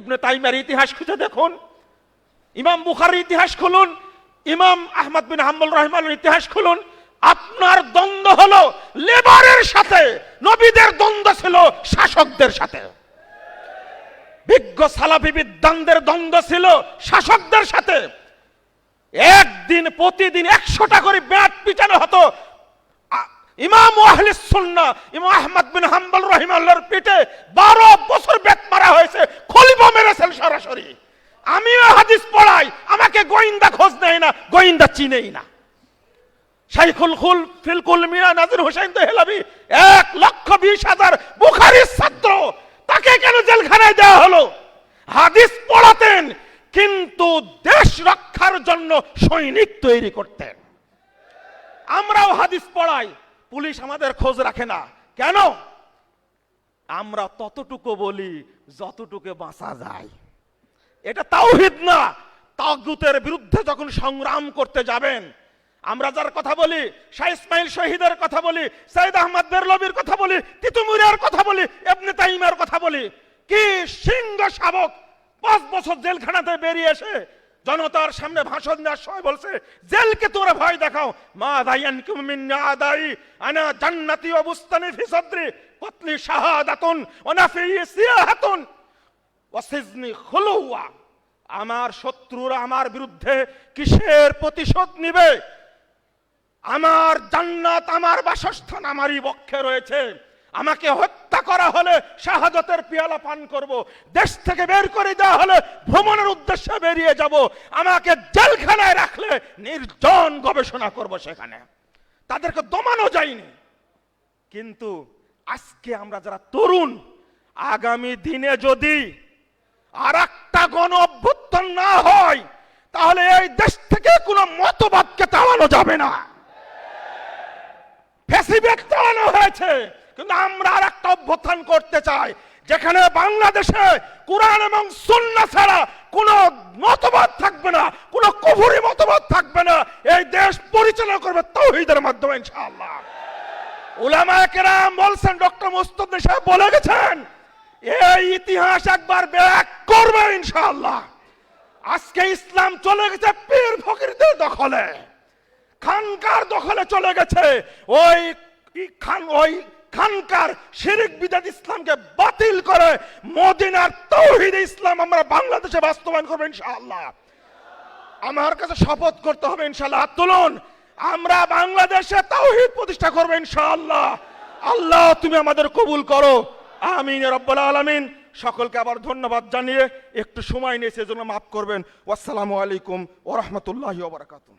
ইবনে তাইমার ইতিহাস খুঁজে দেখুন, ইমাম বুখারির ইতিহাস খুলুন, ইমাম আহমদ বিন হাম্বুল রহমানের ইতিহাস খুলুন, আপনার দ্বন্দ্ব হলো লেবারের সাথে, নবীদের দ্বন্দ্ব ছিল শাসকদের সাথে। বিজ্ঞ সালাফি বিদ্বানদের দ্বন্দ্ব ছিল শাসকদের সাথে। একদিন প্রতিদিন একশোটা করে ব্যাট পিটানো হতো। ইমাম আহলে ইমাম আহমদ বিন হাম্বল রহিমাল্লাহর পিঠে বারো বছর ব্যাট মারা হয়েছে খলিফা মেরেছেন সরাসরি আমিও হাদিস পড়াই আমাকে গোয়েন্দা খোঁজ গোয়েন্দা চিনেই না। শাইখুল খুল, ফিলকুল মিয়া, নাজির হোসেন তো হেলাবি এক লক্ষ বিশ হাজার বুখারির ছাত্র। তাকে কেন জেলখানায় দেওয়া হলো? হাদিস পড়াতেন, কিন্তু দেশ রক্ষার জন্য সৈনিক তৈরি করতেন। আমরাও হাদিস পড়াই, পুলিশ আমাদের খোঁজ রাখে না। কেন? আমরা ততটুকু বলি, যতটুকু বাঁচা যায়। এটা তাওহিদ না তাগুতের বিরুদ্ধে যখন সংগ্রাম করতে যাবেন, আমরা যার কথা বলি, শাহ ইসমাইল শহীদের কথা বলি, সাইদ আহমদ বেরলবির কথা বলি তিতুমুরিয়ার কথা বলি এবনে তাইমার কথা বলি, কি সিংহ শাবক পাঁচ বছর জেলখানাতে বেরিয়ে এসে জনতার সামনে ভাষণ দেওয়ার সময় বলছে, জেলকে তোরা ভয় দেখাও। মা দাইয়ান কুমিন আদাই, আনা জান্নাতি অবস্থানে ফি সদরি, কতলি শাহাদাতুন ওনাফি সিয়াহাতুন। ওয়াসিজনি খুলুয়া। আমার শত্রুরা আমার বিরুদ্ধে কিসের প্রতিশোধ নিবে? আমার জান্নাত, আমার বাসস্থান আমারই পক্ষে রয়েছে। আমাকে হত্যা করা হলে শাহাদতের পিয়ালা পান করব। দেশ থেকে বের করে দেওয়া হলে ভ্রমণের উদ্দেশ্যে বেরিয়ে যাব। আমাকে জেলখানায় রাখলে নির্জন গবেষণা করব সেখানে। তাদেরকে দমানো যায়নি। কিন্তু আজকে আমরা যারা তরুণ, আগামী দিনে যদি আর গণ অভ্যুত্থান না হয়, তাহলে এই দেশ থেকে কোনো মতবাদকে তাড়ানো যাবে না। ফেসিবেট চালানো হয়েছে, কিন্তু আমরা আর একটা অভ্যুত্থান করতে চাই, যেখানে বাংলাদেশে কোরআন এবং সুন্নাহ ছাড়া কোনো মতবাদ থাকবে না, কোনো কুফুরি মতবাদ থাকবে না। এই দেশ পরিচালনা করবে তৌহিদের মাধ্যমে, ইনশাআল্লাহ। উলামায়ে কেরাম বলছেন, ডক্টর মুস্তফা সাহেব বলে গেছেন এই ইতিহাস একবার ব্যাক করবে ইনশাআল্লাহ। আজকে ইসলাম চলে গেছে পীর ফকিরদের দখলে। খানকার দখলে চলে গেছে। ওই খান, ওই খানকার শিরিক বিদাত ইসলামকে বাতিল করে মদিনার তৌহিদ ইসলাম আমরা বাংলাদেশে বাস্তবায়ন করব ইনশাআল্লাহ। আমার কাছে শপথ করতে হবে ইনশাআল্লাহ। তুলুন, আমরা বাংলাদেশে তাওহীদ প্রতিষ্ঠা করব ইনশাআল্লাহ। আল্লাহ, তুমি আমাদের কবুল করো। আমিন রব্বুল আলমিন। সকলকে আবার ধন্যবাদ জানিয়ে একটু সময় নিয়ে সেজন্য মাফ করবেন। ওয়াসসালামু আলাইকুম ওরহমতুল্লাহ বারাকাতুহু।